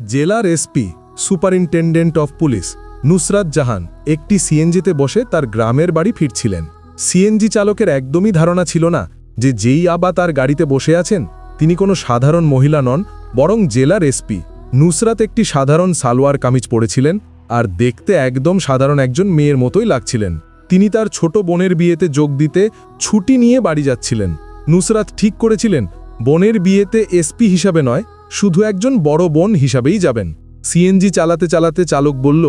জেলার SP superintendent of police, Nusrat Jahan একটি সিএনজিতে বসে তার গ্রামের বাড়ি ফিরছিলেন। সিএনজি চালকের একদমই ধারণা ছিল না যে যেই আবা তার গাড়িতে বসে আছেন, তিনি কোনো সাধারণ মহিলা নন, বরং জেলার এসপি নুসরাত একটি সাধারণ সালোয়ার কামিজ পরেছিলেন আর দেখতে একদম সাধারণ একজন মেয়ের মতোই লাগছিলেন। তিনি তার ছোট বোনের বিয়েতে যোগ দিতে ছুটি নিয়ে বাড়ি যাচ্ছিলেন। নুসরাত ঠিক করেছিলেন, বোনের বিয়েতে এসপি হিসাবে নয় শুধু একজন বড় বোন হিসাবেই যাবেন। সিএনজি চালাতে চালাতে চালক বলল,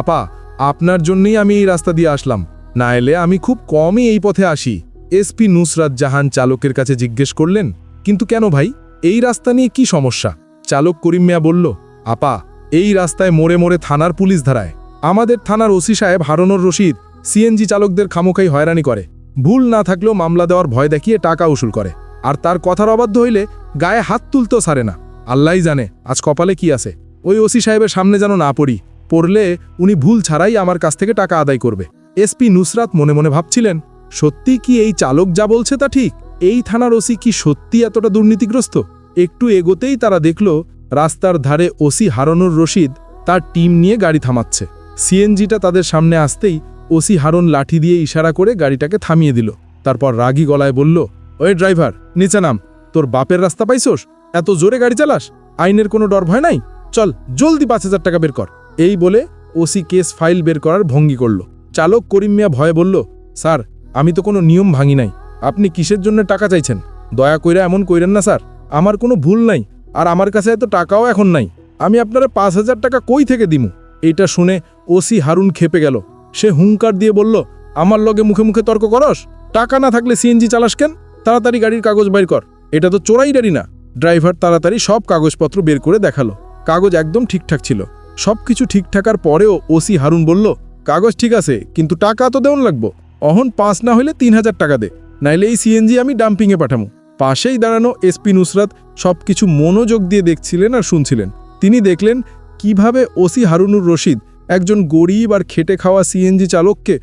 আপা, আপনার জন্যই আমি এই রাস্তা দিয়ে আসলাম। না এলে আমি খুব কমই এই পথে আসি। এসপি নুসরাত জাহান চালকের কাছে জিজ্ঞেস করলেন, কিন্তু কেন ভাই? এই রাস্তা নিয়ে কি সমস্যা? চালক করিম মিয়া বলল, আপা, এই রাস্তায় মোড়ে মোড়ে থানার পুলিশ ধারায়। আমাদের থানার ওসি সাহেব হারনোর রশিদ সিএনজি চালকদের খামোখাই হয়রানি করে। ভুল না থাকলেও মামলা দেওয়ার ভয় দেখিয়ে টাকা উসুল করে। আর তার কথার অবাধ্য হইলে গায়ে হাত তুলতেও সারে না। আল্লাহই জানে, আজ কপালে কি আছে। ওই ওসি সাহেবের সামনে যেন না পড়ি, পড়লে উনি ভুল ছাড়াই আমার কাছ থেকে টাকা আদায় করবে। এসপি নুসরাত মনে মনে ভাবছিলেন, সত্যি কি এই চালক যা বলছে তা ঠিক? এই থানার ওসি কি সত্যি এতটা দুর্নীতিগ্রস্ত? একটু এগোতেই তারা দেখল, রাস্তার ধারে ওসি হারনুর রশিদ তার টিম নিয়ে গাড়ি থামাচ্ছে। সিএনজিটা তাদের সামনে আসতেই ওসি হারন লাঠি দিয়ে ইশারা করে গাড়িটাকে থামিয়ে দিল। তারপর রাগী গলায় বলল, ওই ড্রাইভার, নিচে নাম। তোর বাপের রাস্তা পাইছোস? এত জোরে গাড়ি চালাস? আইনের কোনো ডর ভয় নাই? চল, জলদি পাঁচ হাজার টাকা বের কর। এই বলে ওসি কেস ফাইল বের করার ভঙ্গি করল। চালক করিম মিয়া ভয়ে বলল, স্যার, আমি তো কোনো নিয়ম ভাঙি নাই। আপনি কিসের জন্য টাকা চাইছেন? দয়া কইরা এমন কইরেন না, স্যার। আমার কোনো ভুল নাই, আর আমার কাছে এত টাকাও এখন নাই। আমি আপনারা পাঁচ হাজার টাকা কই থেকে দিমু? এইটা শুনে ওসি হারুন খেপে গেল। সে হুঙ্কার দিয়ে বলল, আমার লগে মুখে মুখে তর্ক করস? টাকা না থাকলে সিএনজি চালাস কেন? তাড়াতাড়ি গাড়ির কাগজ বাইর কর। এটা তো চোরাই গাড়ি না। ড্রাইভার তাড়াতাড়ি সব কাগজপত্র বের করে দেখাল। কাগজ একদম ঠিকঠাক ছিল। সব কিছু ঠিক থাকার পরেও ওসি হারুন বলল, কাগজ ঠিক আছে, কিন্তু টাকা তো দেওয়ান লাগবো। অহন পাঁচ না হলে তিন হাজার টাকা দে, নাইলে এই সিএনজি আমি ডাম্পিংয়ে পাঠামু। পাশেই দাঁড়ানো এসপি নুসরাত সব কিছু মনোযোগ দিয়ে দেখছিলেন আর শুনছিলেন। তিনি দেখলেন, কীভাবে ওসি হারুনুর রশিদ একজন গরিব আর খেটে খাওয়া সিএনজি চালককে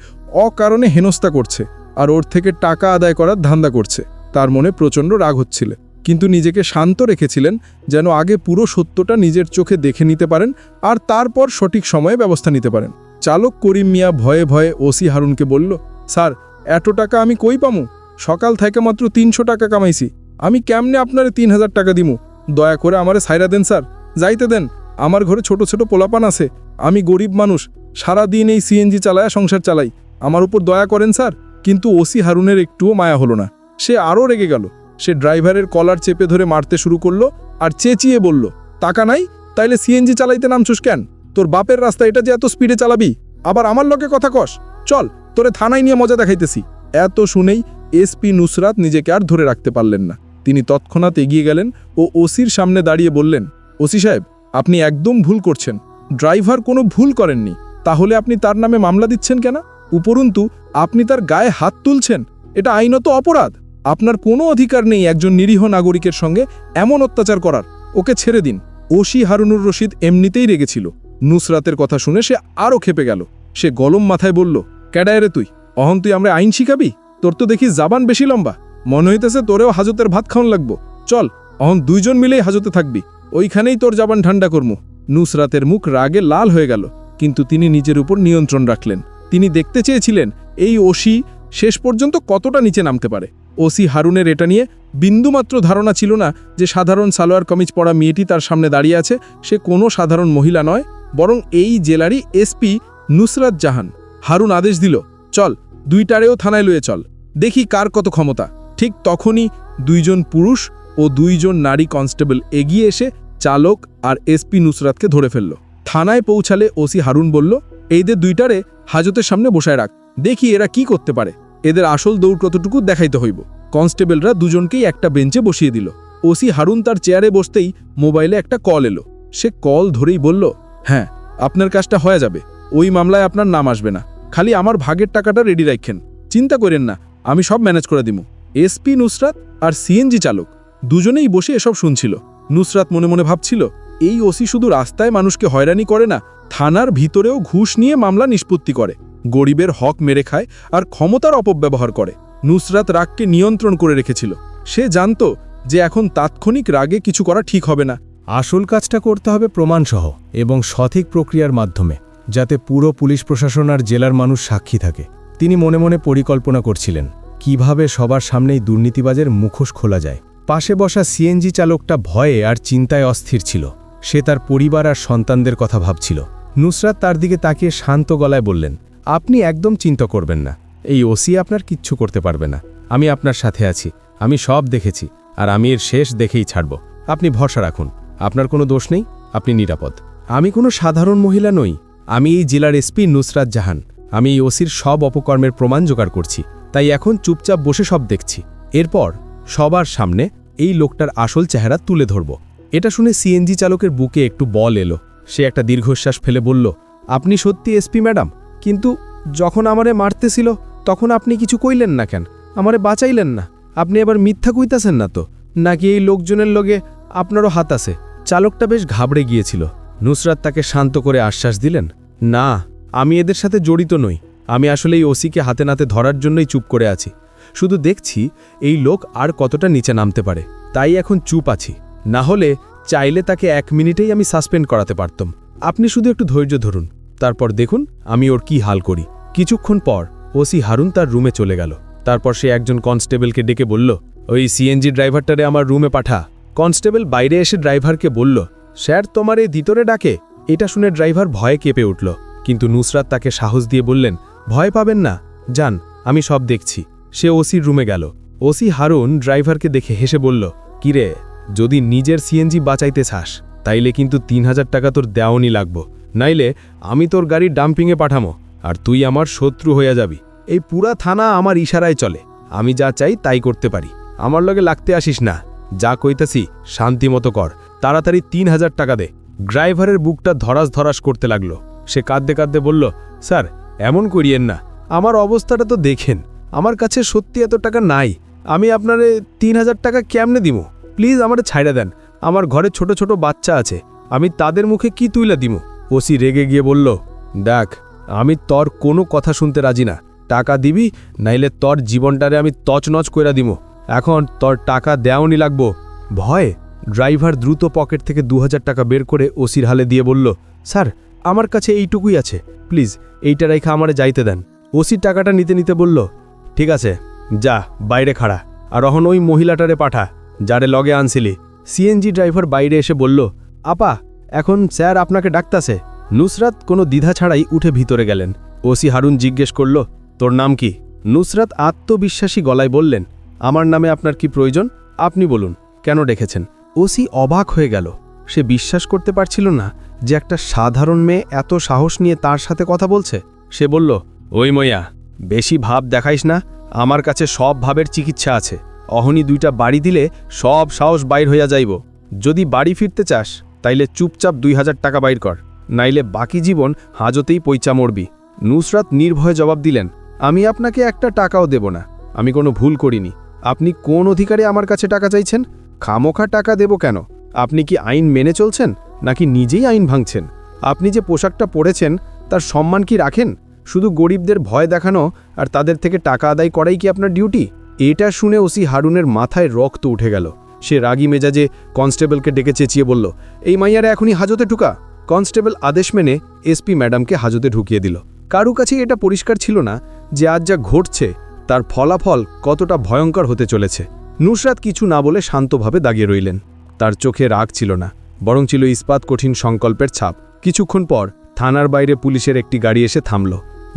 অকারণে হেনস্থা করছে আর ওর থেকে টাকা আদায় করার ধান্দা করছে। তার মনে প্রচণ্ড রাগ হচ্ছিল। কিন্তু নিজেকে শান্ত রেখেছিলেন যেন আগে পুরো সত্যটা নিজের চোখে দেখে নিতে পারেন আর তারপর সঠিক সময়ে ব্যবস্থা নিতে পারেন। চালক করিম মিয়া ভয়ে ভয়ে ওসি হারুনকে বলল, স্যার, এত টাকা আমি কই পামু? সকাল থেকে মাত্র তিনশো টাকা কামাইছি। আমি কেমনে আপনারে তিন হাজার টাকা দিমু? দয়া করে আমারে সাইরা দেন, স্যার। যাইতে দেন। আমার ঘরে ছোট ছোট পোলাপান আছে। আমি গরিব মানুষ। সারা দিন এই সিএনজি চালায়া সংসার চালাই। আমার উপর দয়া করেন, স্যার। কিন্তু ওসি হারুনের একটুও মায়া হলো না। সে আরও রেগে গেল। সে ড্রাইভারের কলার চেপে ধরে মারতে শুরু করল আর চেঁচিয়ে বলল, টাকা নাই, তাইলে সিএনজি চালাইতে নামছুস কেন? তোর বাপের রাস্তা এটা যে এত স্পিডে চালাবি? আবার আমার লগে কথা কস। চল, তোরে থানায় নিয়ে মজা দেখাইতেছি। এত শুনেই এসপি নুসরাত নিজেকে আর ধরে রাখতে পারলেন না। তিনি তৎক্ষণাৎ এগিয়ে গেলেন ও ওসির সামনে দাঁড়িয়ে বললেন ওসি সাহেব, আপনি একদম ভুল করছেন। ড্রাইভার কোনো ভুল করেননি। তাহলে আপনি তার নামে মামলা দিচ্ছেন কেন? উপরন্তু, আপনি তার গায়ে হাত তুলছেন। এটা আইনত অপরাধ। আপনার কোনো অধিকার নেই একজন নিরীহ নাগরিকের সঙ্গে এমন অত্যাচার করার। ওকে ছেড়ে দিন। ওসি হারুনুর রশিদ এমনিতেই রেগেছিল। নুসরাতের কথা শুনে সে আরও খেপে গেল। সে গলম মাথায় বলল ক্যাডায় রে তুই, অহন তুই আমরা আইন শিখাবি? তোর তো দেখি জাবান বেশি লম্বা। মনে হইতেছে তোরেও হাজতের ভাত খাওয়ান লাগবো। চল, অহন দুইজন মিলেই হাজতে থাকবি। ওইখানেই তোর জাবান ঠান্ডা করমু। নুসরাতের মুখ রাগে লাল হয়ে গেল, কিন্তু তিনি নিজের উপর নিয়ন্ত্রণ রাখলেন। তিনি দেখতে চেয়েছিলেন, এই ওসি শেষ পর্যন্ত কতটা নিচে নামতে পারে? ওসি হারুনের এটা নিয়ে বিন্দুমাত্র ধারণা ছিল না যে সাধারণ সালোয়ার কমিজ পরা মেয়েটি তার সামনে দাঁড়িয়ে আছে। সে কোনো সাধারণ মহিলা নয়, বরং এই জেলারই এসপি নুসরাত জাহান। হারুন আদেশ দিল, চল, দুইটারেও থানায় লয়ে চল। দেখি কার কত ক্ষমতা। ঠিক তখনই দুইজন পুরুষ ও দুইজন নারী কনস্টেবল এগিয়ে এসে চালক আর এসপি নুসরাতকে ধরে ফেলল। থানায় পৌঁছালে ওসি হারুন বলল, এইদের দুইটারে হাজতের সামনে বসায় রাখ। দেখি এরা কি করতে পারে। এদের আসল দৌড় কতটুকু দেখাইতে হইব? কনস্টেবলরা দুজনকেই একটা বেঞ্চে বসিয়ে দিল। ওসি হারুন তার চেয়ারে বসতেই মোবাইলে একটা কল এলো। সে কল ধরেই বলল হ্যাঁ আপনার কাজটা হয়ে যাবে। ওই মামলায় আপনার নাম আসবে না। খালি আমার ভাগের টাকাটা রেডি রাখেন। চিন্তা করেন না, আমি সব ম্যানেজ করে দিমু। এসপি নুসরাত আর সিএনজি চালক দুজনেই বসে এসব শুনছিল। নুসরাত মনে মনে ভাবছিল, এই ওসি শুধু রাস্তায় মানুষকে হয়রানি করে না, থানার ভিতরেও ঘুষ নিয়ে মামলা নিষ্পত্তি করে। গরিবের হক মেরে খায় আর ক্ষমতার অপব্যবহার করে। নুসরাত রাগকে নিয়ন্ত্রণ করে রেখেছিল। সে জানত যে এখন তাৎক্ষণিক রাগে কিছু করা ঠিক হবে না। আসল কাজটা করতে হবে প্রমাণসহ এবং সঠিক প্রক্রিয়ার মাধ্যমে, যাতে পুরো পুলিশ প্রশাসন আর জেলার মানুষ সাক্ষী থাকে। তিনি মনে মনে পরিকল্পনা করছিলেন, কীভাবে সবার সামনেই দুর্নীতিবাজের মুখোশ খোলা যায়। পাশে বসা সিএনজি চালকটা ভয়ে আর চিন্তায় অস্থির ছিল। সে তার পরিবার আর সন্তানদের কথা ভাবছিল। নুসরাত তার দিকে তাকিয়ে শান্ত গলায় বললেন আপনি একদম চিন্তা করবেন না। এই ওসি আপনার কিচ্ছু করতে পারবে না। আমি আপনার সাথে আছি। আমি সব দেখেছি। আর আমি এর শেষ দেখেই ছাড়ব। আপনি ভরসা রাখুন। আপনার কোনো দোষ নেই। আপনি নিরাপদ। আমি কোনো সাধারণ মহিলা নই। আমি এই জেলার এসপি নুসরাত জাহান। আমি এই ওসির সব অপকর্মের প্রমাণ জোগাড় করছি। তাই এখন চুপচাপ বসে সব দেখছি। এরপর সবার সামনে এই লোকটার আসল চেহারা তুলে ধরব। এটা শুনে সিএনজি চালকের বুকে একটু বল এলো। সে একটা দীর্ঘশ্বাস ফেলে বলল, আপনি সত্যি এসপি ম্যাডাম? কিন্তু যখন আমারে মারতেছিল, তখন আপনি কিছু কইলেন না কেন? আমারে বাঁচাইলেন না। আপনি এবার মিথ্যা কইতাছেন না তো? নাকি এই লোকজনের লগে আপনারও হাত আছে? চালকটা বেশ ঘাবড়ে গিয়েছিল। নুসরাত তাকে শান্ত করে আশ্বাস দিলেন, না, আমি এদের সাথে জড়িত নই। আমি আসলে এই ওসিকে হাতে নাতে ধরার জন্যই চুপ করে আছি। শুধু দেখছি এই লোক আর কতটা নিচে নামতে পারে। তাই এখন চুপ আছি। না হলে চাইলে তাকে এক মিনিটেই আমি সাসপেন্ড করাতে পারতাম। আপনি শুধু একটু ধৈর্য ধরুন। তারপর দেখুন, আমি ওর কি হাল করি। কিছুক্ষণ পর, ওসি হারুন তার রুমে চলে গেল। তারপর সে একজন কনস্টেবলকে ডেকে বলল, ওই সিএনজি ড্রাইভারটারে আমার রুমে পাঠা। কনস্টেবল বাইরে এসে ড্রাইভারকে বলল, স্যার, তোমার এই ভিতরে ডাকে। এটা শুনে ড্রাইভার ভয়ে কেঁপে উঠল। কিন্তু নুসরাত তাকে সাহস দিয়ে বললেন, ভয় পাবেন না, যান, আমি সব দেখছি। সে ওসির রুমে গেল। ওসি হারুন ড্রাইভারকে দেখে হেসে বলল, কিরে, যদি নিজের সিএনজি বাঁচাইতে চাস, তাইলে কিন্তু তিন হাজার টাকা তোর দেওয়ানি লাগবো। নাইলে আমি তোর গাড়ি ডাম্পিংয়ে পাঠামো, আর তুই আমার শত্রু হইয়া যাবি। এই পুরা থানা আমার ইশারায় চলে। আমি যা চাই তাই করতে পারি। আমার লগে লাগতে আসিস না। যা কইতাছি শান্তি মতো কর। তাড়াতাড়ি তিন হাজার টাকা দে। ড্রাইভারের বুকটা ধরাস ধরাস করতে লাগল। সে কাঁদতে কাঁদতে বলল, স্যার, এমন করিয়েন না। আমার অবস্থাটা তো দেখেন। আমার কাছে সত্যি এত টাকা নাই। আমি আপনারে তিন হাজার টাকা কেমনে দিমু? প্লিজ আমারে ছাইড়া দেন। আমার ঘরে ছোট ছোট বাচ্চা আছে। আমি তাদের মুখে কি তুইলা দিমু? ওসি রেগে গিয়ে বলল, দেখ, আমি তর কোনো কথা শুনতে রাজি না। টাকা দিবি, নাইলে তর জীবনটারে আমি তছনছ কইরা দিমু। এখন তর টাকা দেওয়ানি লাগবো। ভয় ড্রাইভার দ্রুত পকেট থেকে দু হাজার টাকা বের করে ওসির হালে দিয়ে বলল, স্যার, আমার কাছে এইটুকুই আছে। প্লিজ, এইটা রেখা আমারে যাইতে দেন। ওসির টাকাটা নিতে নিতে বলল, ঠিক আছে, যা, বাইরে খাড়া। আর অহন ওই মহিলাটারে পাঠা, যারে লগে আনছিলি। সিএনজি ড্রাইভার বাইরে এসে বলল, আপা এখন স্যার আপনাকে ডাকতাছে। নুসরাত কোনো দ্বিধা ছাড়াই উঠে ভিতরে গেলেন। ওসি হারুন জিজ্ঞেস করল, তোর নাম কি? নুসরাত আত্মবিশ্বাসী গলায় বললেন, আমার নামে আপনার কি প্রয়োজন? আপনি বলুন, কেন ডেকেছেন? ওসি অবাক হয়ে গেল। সে বিশ্বাস করতে পারছিল না যে একটা সাধারণ মেয়ে এত সাহস নিয়ে তার সাথে কথা বলছে। সে বলল, ওই মইয়া, বেশি ভাব দেখাইস না, আমার কাছে সব ভাবের চিকিৎসা আছে। অহনি দুইটা বাড়ি দিলে সব সাহস বাইর হইয়া যাইব। যদি বাড়ি ফিরতে চাস তাইলে চুপচাপ দুই হাজার টাকা বাইর কর, নাইলে বাকি জীবন হাজতেই পৈচা মরবি। নুসরাত নির্ভয়ে জবাব দিলেন, আমি আপনাকে একটা টাকাও দেব না, আমি কোনো ভুল করিনি। আপনি কোন অধিকারে আমার কাছে টাকা চাইছেন? খামোখা টাকা দেব কেন? আপনি কি আইন মেনে চলছেন, নাকি নিজেই আইন ভাঙছেন? আপনি যে পোশাকটা পরেছেন, তার সম্মান কি রাখেন? শুধু গরিবদের ভয় দেখানো আর তাদের থেকে টাকা আদায় করাই কি আপনার ডিউটি? এটা শুনে ওসি হারুনের মাথায় রক্ত উঠে গেল। সে রাগী মেজাজে কনস্টেবলকে ডেকে চেঁচিয়ে বলল, এই মাইয়ারা এখনই হাজতে ঢুকা? কনস্টেবল আদেশ মেনে এসপি ম্যাডামকে হাজতে ঢুকিয়ে দিল। কারু কাছেই এটা পরিষ্কার ছিল না যে আজ যা ঘটছে তার ফলাফল কতটা ভয়ঙ্কর হতে চলেছে। নুসরাত কিছু না বলে শান্তভাবে দাগিয়ে রইলেন। তার চোখে রাগ ছিল না, বরং ছিল ইস্পাত কঠিন সংকল্পের ছাপ। কিছুক্ষণ পর থানার বাইরে পুলিশের একটি গাড়ি এসে থামল।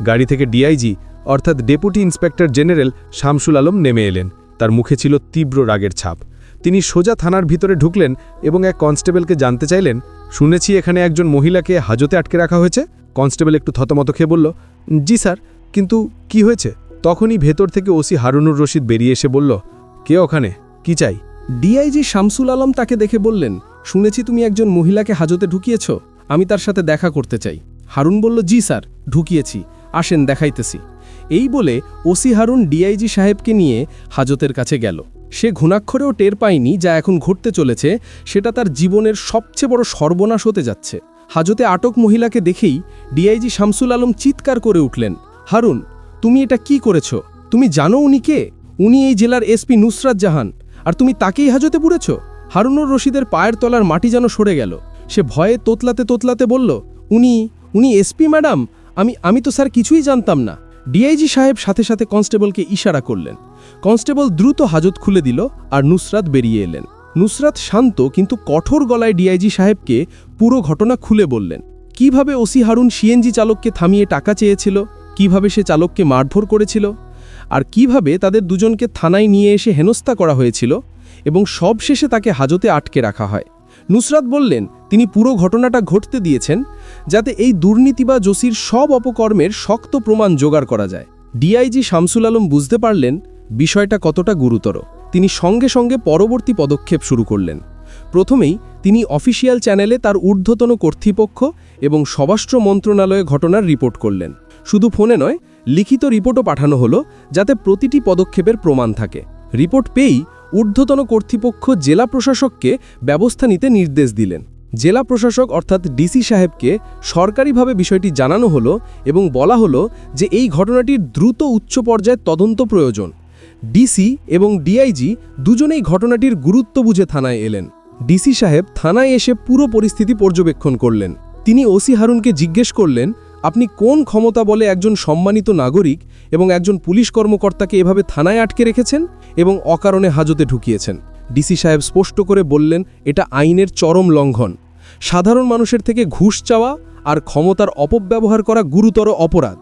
গাড়ি থেকে ডিআইজি, অর্থাৎ deputy inspector general Shamsul Alam, নেমে এলেন। তার মুখে ছিল তীব্র রাগের ছাপ। তিনি সোজা থানার ভিতরে ঢুকলেন এবং এক কনস্টেবলকে জানতে চাইলেন, শুনেছি এখানে একজন মহিলাকে হাজতে আটকে রাখা হয়েছে। কনস্টেবল একটু থতমত খেয়ে বলল, জি স্যার, কিন্তু কি হয়েছে? তখনই ভেতর থেকে ওসি হারুনুর রশিদ বেরিয়ে এসে বলল, কে ওখানে? কি চাই? ডিআইজি শামসুল আলম তাকে দেখে বললেন, শুনেছি তুমি একজন মহিলাকে হাজতে ঢুকিয়েছ, আমি তার সাথে দেখা করতে চাই। হারুন বলল, জি স্যার, ঢুকিয়েছি, আসেন দেখাইতেছি। এই বলে ওসি হারুন ডিআইজি সাহেবকে নিয়ে হাজতের কাছে গেল। সে ঘুণাক্ষরেও টের পায়নি যা এখন ঘটতে চলেছে, সেটা তার জীবনের সবচেয়ে বড় সর্বনাশ হতে যাচ্ছে। হাজতে আটক মহিলাকে দেখেই ডিআইজি শামসুল আলম চিৎকার করে উঠলেন, হারুন, তুমি এটা কি করেছ? তুমি জানো উনি কে? উনি এই জেলার এসপি নুসরাত জাহান। আর তুমি তাকেই হাজতে পুরেছ হারুনুর রশিদের পায়ের তলার মাটি যেন সরে গেল। সে ভয়ে তোতলাতে তোতলাতে বলল, উনি উনি এসপি ম্যাডাম? আমি আমি তো স্যার কিছুই জানতাম না। ডিআইজি সাহেব সাথে সাথে কনস্টেবলকে ইশারা করলেন। কনস্টেবল দ্রুত হাজত খুলে দিল আর নুসরাত বেরিয়ে এলেন। নুসরাত শান্ত কিন্তু কঠোর গলায় ডিআইজি সাহেবকে পুরো ঘটনা খুলে বললেন। কীভাবে ওসি হারুন সিএনজি চালককে থামিয়ে টাকা চেয়েছিল? কীভাবে সে চালককে মারধর করেছিল? আর কীভাবে তাদের দুজনকে থানায় নিয়ে এসে হেনস্থা করা হয়েছিল? এবং সব শেষে তাকে হাজতে আটকে রাখা হয়। নুসরাত বললেন, তিনি পুরো ঘটনাটা ঘটতে দিয়েছেন যাতে এই দুর্নীতি বা জসির সব অপকর্মের শক্ত প্রমাণ জোগাড় করা যায়। ডিআইজি শামসুল আলম বুঝতে পারলেন বিষয়টা কতটা গুরুতর, তিনি সঙ্গে সঙ্গে পরবর্তী পদক্ষেপ শুরু করলেন। প্রথমেই তিনি অফিসিয়াল চ্যানেলে তার ঊর্ধ্বতন কর্তৃপক্ষ এবং স্বরাষ্ট্র মন্ত্রণালয়ে ঘটনার রিপোর্ট করলেন। শুধু ফোনে নয়, লিখিত রিপোর্টও পাঠানো হলো, যাতে প্রতিটি পদক্ষেপের প্রমাণ থাকে। রিপোর্ট পেয়েই ঊর্ধ্বতন কর্তৃপক্ষ জেলা প্রশাসককে ব্যবস্থা নিতে নির্দেশ দিলেন। জেলা প্রশাসক অর্থাৎ ডিসি সাহেবকে সরকারিভাবে বিষয়টি জানানো হলো এবং বলা হলো যে এই ঘটনাটির দ্রুত উচ্চ পর্যায়ের তদন্ত প্রয়োজন। ডিসি এবং ডিআইজি দুজনেই ঘটনাটির গুরুত্ব বুঝে থানায় এলেন। ডিসি সাহেব থানায় এসে পুরো পরিস্থিতি পর্যবেক্ষণ করলেন। তিনি ওসি হারুনকে জিজ্ঞেস করলেন, আপনি কোন ক্ষমতা বলে একজন সম্মানিত নাগরিক এবং একজন পুলিশ কর্মকর্তাকে এভাবে থানায় আটকে রেখেছেন এবং অকারণে হাজতে ঢুকিয়েছেন? ডিসি সাহেব স্পষ্ট করে বললেন, এটা আইনের চরম লঙ্ঘন। সাধারণ মানুষের থেকে ঘুষ চাওয়া আর ক্ষমতার অপব্যবহার করা গুরুতর অপরাধ।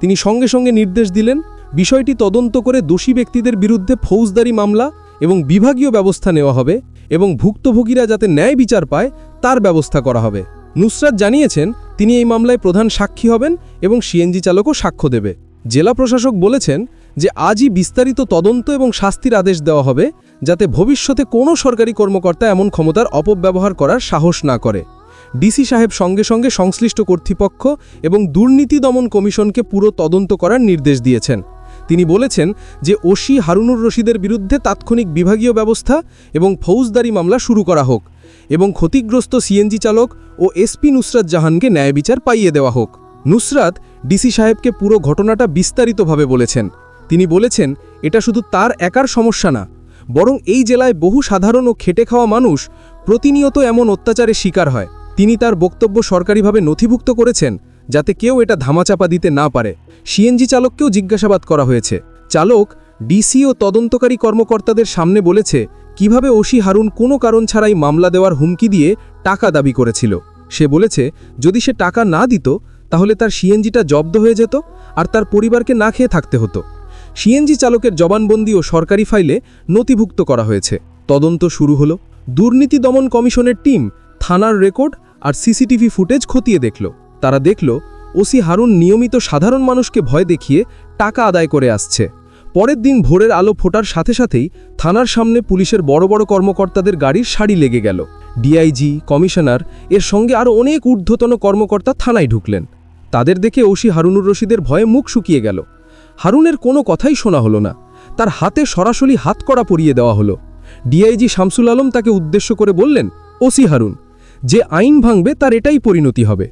তিনি সঙ্গে সঙ্গে নির্দেশ দিলেন বিষয়টি তদন্ত করে দোষী ব্যক্তিদের বিরুদ্ধে ফৌজদারি মামলা এবং বিভাগীয় ব্যবস্থা নেওয়া হবে এবং ভুক্তভোগীরা যাতে ন্যায় বিচার পায়, তার ব্যবস্থা করা হবে। নুসরাত জানিয়েছেন, তিনি এই মামলায় প্রধান সাক্ষী হবেন এবং সিএনজি চালকও সাক্ষ্য দেবে। জেলা প্রশাসক বলেছেন যে, আজই বিস্তারিত তদন্ত এবং শাস্তির আদেশ দেওয়া হবে যাতে ভবিষ্যতে কোনো সরকারি কর্মকর্তা এমন ক্ষমতার অপব্যবহার করার সাহস না করে। ডিসি সাহেব সঙ্গে সঙ্গে সংশ্লিষ্ট কর্তৃপক্ষ এবং দুর্নীতি দমন কমিশনকে পুরো তদন্ত করার নির্দেশ দিয়েছেন। তিনি বলেছেন যে ওসি হারুনুর রশিদের বিরুদ্ধে তাৎক্ষণিক বিভাগীয় ব্যবস্থা এবং ফৌজদারি মামলা শুরু করা হোক এবং ক্ষতিগ্রস্ত সিএনজি চালক ও এসপি নুসরাত জাহানকে ন্যায় বিচার পাইয়ে দেওয়া হোক। নুসরাত ডিসি সাহেবকে পুরো ঘটনাটা বিস্তারিতভাবে বলেছেন। তিনি বলেছেন, এটা শুধু তার একার সমস্যা না, বরং এই জেলায় বহু সাধারণ ও খেটে খাওয়া মানুষ প্রতিনিয়ত এমন অত্যাচারের শিকার হয়। তিনি তার বক্তব্য সরকারিভাবে নথিভুক্ত করেছেন যাতে কেউ এটা ধামাচাপা দিতে না পারে। সিএনজি চালককেও জিজ্ঞাসাবাদ করা হয়েছে। চালক, ডিসি ও তদন্তকারী কর্মকর্তাদের সামনে বলেছে, কীভাবে ওসি হারুন কোনো কারণ ছাড়াই মামলা দেওয়ার হুমকি দিয়ে টাকা দাবি করেছিল। সে বলেছে, যদি সে টাকা না দিত, তাহলে তার সিএনজিটা জব্দ হয়ে যেত আর তার পরিবারকে না খেয়ে থাকতে হতো। সিএনজি চালকের জবানবন্দি ও সরকারি ফাইলে নথিভুক্ত করা হয়েছে। তদন্ত শুরু হলো। দুর্নীতি দমন কমিশনের টিম থানার রেকর্ড আর সিসিটিভি ফুটেজ খতিয়ে দেখল। তারা দেখল, ওসি হারুন নিয়মিত সাধারণ মানুষকে ভয় দেখিয়ে টাকা আদায় করে আসছে। পরের দিন ভোরের আলো ফোটার সাথে সাথেই থানার সামনে পুলিশের বড় বড় কর্মকর্তাদের গাড়ির শাড়ি লেগে গেল। ডিআইজি, কমিশনার, এর সঙ্গে আরও অনেক ঊর্ধ্বতন কর্মকর্তা থানায় ঢুকলেন। তাদের দেখে ওসি হারুনুর রশিদের ভয়ে মুখ শুকিয়ে গেল। হারুনের কোনো কথাই শোনা হলো না। তার হাতে সরাসরি হাত করা পরিয়ে দেওয়া হলো। ডিআইজি শামসুল আলম তাকে উদ্দেশ্য করে বললেন, ওসি হারুন, যে আইন ভাঙবে তার এটাই পরিণতি হবে।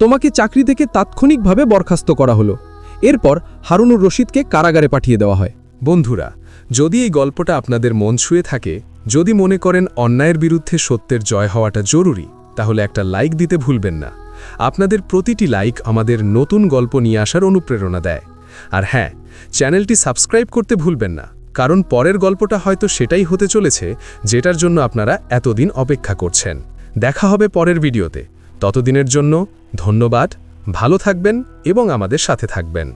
তোমাকে চাকরি থেকে তাৎক্ষণিকভাবে বরখাস্ত করা হলো। এরপর হারুনুর রশিদকে কারাগারে পাঠিয়ে দেওয়া হয়। বন্ধুরা, যদি এই গল্পটা আপনাদের মন ছুঁয়ে থাকে, যদি মনে করেন অন্যায়ের বিরুদ্ধে সত্যের জয় হওয়াটা জরুরি, তাহলে একটা লাইক দিতে ভুলবেন না। আপনাদের প্রতিটি লাইক আমাদের নতুন গল্প নিয়ে আসার অনুপ্রেরণা দেয়। আর হ্যাঁ চ্যানেলটি সাবস্ক্রাইব করতে ভুলবেন না, কারণ পরের গল্পটা হয়তো সেটাই হতে চলেছে, যেটার জন্য আপনারা এতদিন অপেক্ষা করছেন। দেখা হবে পরের ভিডিওতে। ততদিনের জন্য ধন্যবাদ ভালো থাকবেন এবং আমাদের সাথে থাকবেন।